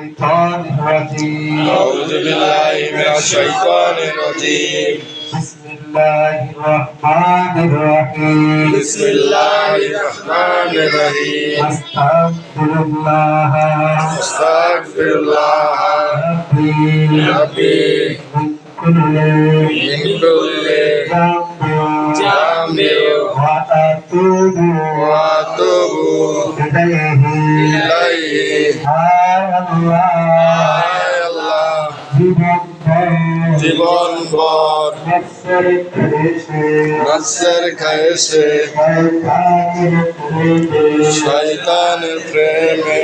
الشيطان الرجيم أعوذ بالله من الشيطان الرجيم بسم الله الرحمن الرحيم بسم الله الرحمن الرحيم أستغفر الله أستغفر الله ربي ربي من كل من كل ذنب وأتوب وأتوب إليه إليه আল্লাহ। জীবন ভর। নসের খায়েছে শয়তানের প্রেমে।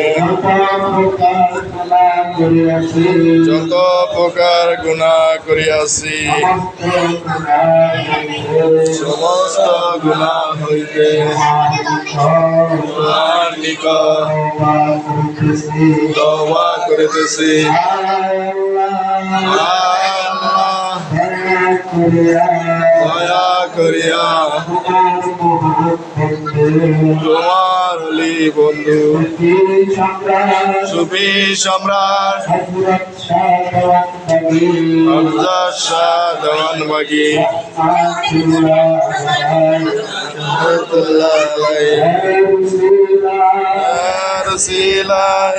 যত প্রকার গুনাহ করিয়াছি, সমস্ত গুনাহ হইতে নিকট তওবা করিতেছি। দয়া করিয়া তোমার বন্ধু সুফি সম্রাট রহমতুল্লাহ আলাইহি রসিলায়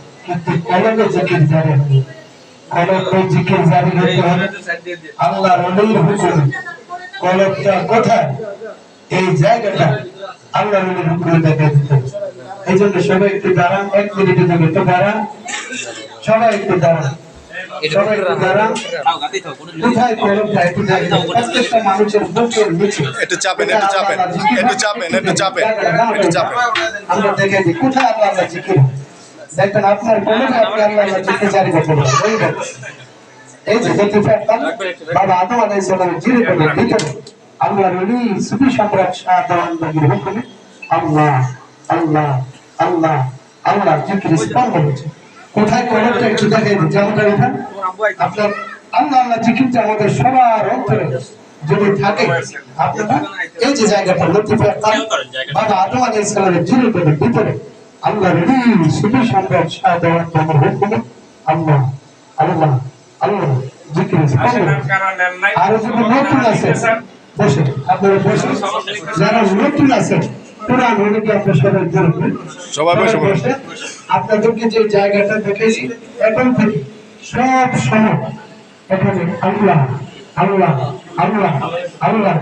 কোথায় একটু দাঁড়ান কোথায় মানুষের চাপেন চাপেন। আমরা দেখে দিই কোথায় আল্লাহ জিকির? দেখবেন আপনার কোন আপনি আল্লাহ আল্লাহ জিকির জারি করতে পারবেন। এই। যে পারতাম বাবা আদম সালামের জিরে ভিতরে আল্লাহ রলি সুফি সম্রাট দেওয়ান বাগির হুকুমে আল্লাহ আল্লাহ আল্লাহ আল্লাহ জিকির হচ্ছে কোথায় একটু যেমনটা আপনার আল্লাহ আল্লাহ জিকিরটা আমাদের সবার অন্তরে যদি থাকে আপনারা এই যে জায়গাটা লতিফা বাবা আদম আলাইহিস সালামের জিরে করে ভিতরে আল্লাহ রলি দেওয়ান বাগির আল্লাহ আল্লাহ আল্লাহ জিকির আর যদি নতুন আছে বসে আপনারা বসে যারা নতুন আছে পুরান অনেকে আপনার সবাই সবাই বসে বসে। আপনাদেরকে যে জায়গাটা দেখেছি এখন থেকে সব সময় এখানে আল্লাহ আল্লাহ আল্লাহ আল্লাহ